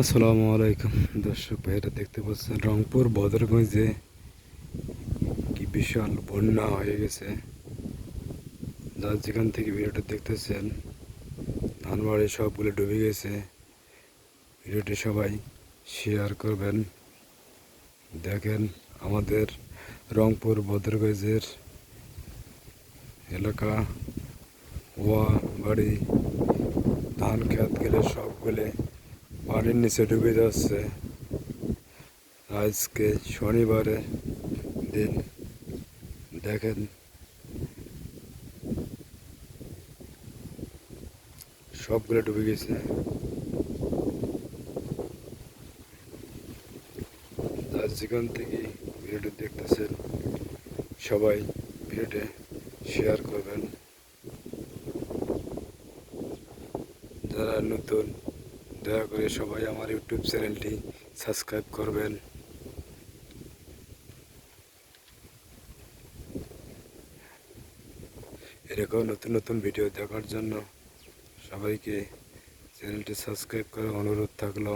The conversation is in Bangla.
আসসালামু আলাইকুম। দর্শক ভাইরা দেখতে পাচ্ছেন রংপুর বদরগঞ্জে কি বিশাল বন্যা হয়ে গেছে। যার যেখান থেকে ভিডিওটা দেখতেছেন, ধানবাড়ি সবগুলো ডুবে গেছে। ভিডিওটি সবাই শেয়ার করবেন। দেখেন আমাদের রংপুর বদরগঞ্জের এলাকা ওয়া বাড়ি ধান খেত গেলে সবগুলো পানির নিচে ডুবে যাচ্ছে। আজকে শনিবারে দিন। দেখেন। সবগুলো ডুবে গেছে। আজ যেখান থেকে ভিডিওটি দেখতেছেন, সবাই ভিডিওটি শেয়ার করবেন। যারা নতুন দয়া করে সবাই আমার ইউটিউব চ্যানেলটি সাবস্ক্রাইব করবেন। এরকম নতুন নতুন ভিডিও দেখার জন্য সবাইকে চ্যানেলটি সাবস্ক্রাইব করার অনুরোধ থাকল।